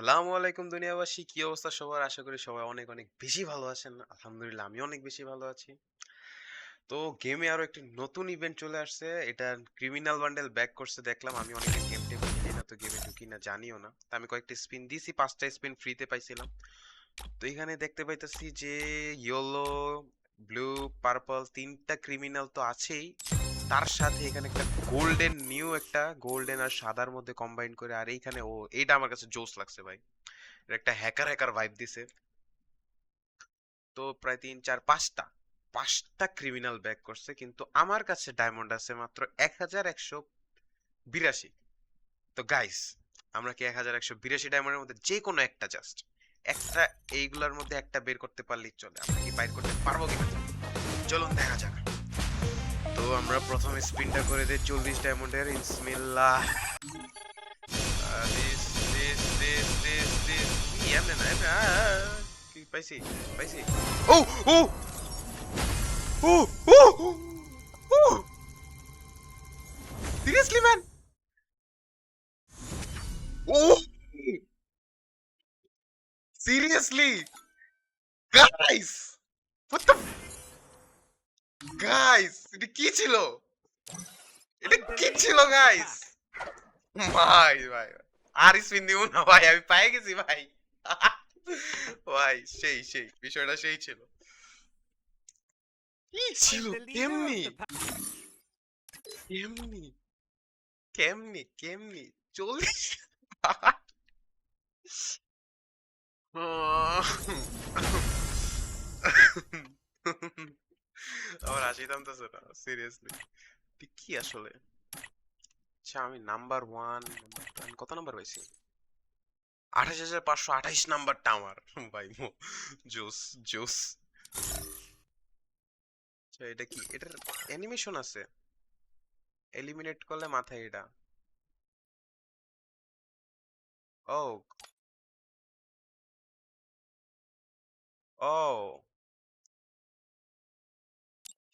সালামু আলাইকুম দুনিয়াবাসী। কি অবস্থা সবার? আশা করি সবাই অনেক অনেক বেশি ভালো আছেন। আলহামদুলিল্লাহ আমি অনেক বেশি ভালো আছি। তো গেমে আরও একটি নতুন ইভেন্ট চলে আসছে। এটা ক্রিমিনাল বান্ডেল ব্যাক করছে, দেখলাম। আমি অনেকে গেম টেম খেলি না, তো গেমে ঢুকি না, জানিও না। তা আমি কয়েকটা স্পিন দিছি, পাঁচটা স্পিন ফ্রিতে পাইছিলাম। তো এখানে দেখতে পাইতেছি যে ইয়েলো ব্লু পার্পল তিনটা ক্রিমিনাল তো আছেই। তার সাথে এখানে একটা গোল্ডেন নিউ একটা গোল্ডেন আর সাদার মধ্যে কম্বাইন করে, আর এইখানে ও, এইটা আমার কাছে জোস লাগছে ভাই। একটা হ্যাকার হ্যাকার ভাইব দিছে। তো প্রায় তিন, চার, পাঁচটা পাঁচটা ক্রিমিনাল ব্যাক করছে, কিন্তু আমার কাছে ডায়মন্ড আছে মাত্র এক হাজার একশো বিরাশি। তো গাইস আমরা কি এক হাজার একশো বিরাশি ডায়মন্ডের মধ্যে যে কোনো একটা জাস্ট একটা এইগুলোর মধ্যে একটা বের করতে পারলেই চলে। আমরা কি বাইর করতে পারব কিনা? চলুন দেখা যাক। আমরা প্রথম স্পিনটা করে দিই চল্লিশ ডায়মন্ডের ও সিরিয়াসলি গাইস গাইস এটা কি ছিল? এটা কি ছিল গাইস ভাই ভাই আর স্পিন দিব না ভাই আমি পাই গেছি ভাই। ভাই সেই সেই বিষয়টা সেই ছিল। কি ছিল? কেমনি? কেমনি? কেমনি কেমনি? চল্লিশ আমার হাসি থামতেছে না সিরিয়াসলি কি আসলে? আচ্ছা আমি নাম্বার ওয়ান কত নাম্বার পাইছি? আঠাশ হাজার পাঁচশো নাম্বারটা আমার। ভাই জোস জোস। আচ্ছা এটা কি? এটার অ্যানিমেশন আছে। এলিমিনেট করলে মাথায় এটা। ও ও।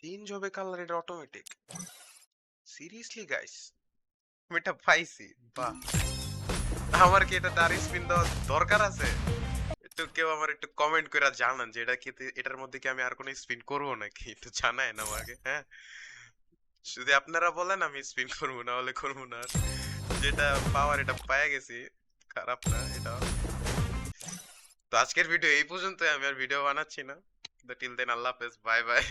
চেঞ্জ হবে কালার এটা অটোমেটিক সিরিয়াসলি গাইস আমি এটা পাইছি, বাহ। আমার কি এটা তার স্পিন দেওয়ার দরকার আছে? একটু কেউ আমার একটু কমেন্ট করে জানান যে এটা কি এটার মধ্যে কি আমি আর কোনো স্পিন করব নাকি? একটু জানায় না আমাকে হ্যাঁ? যদি আপনারা বলেন আমি স্পিন করব না হলে করব না। যেটা পাওয়ার এটা পায়ে গেছি, খারাপ না এটা তো আজকের ভিডিও এই পর্যন্তই, আমি আর ভিডিও বানাচ্ছি না। টিল দেন আল্লাহ হাফেজ বাই বাই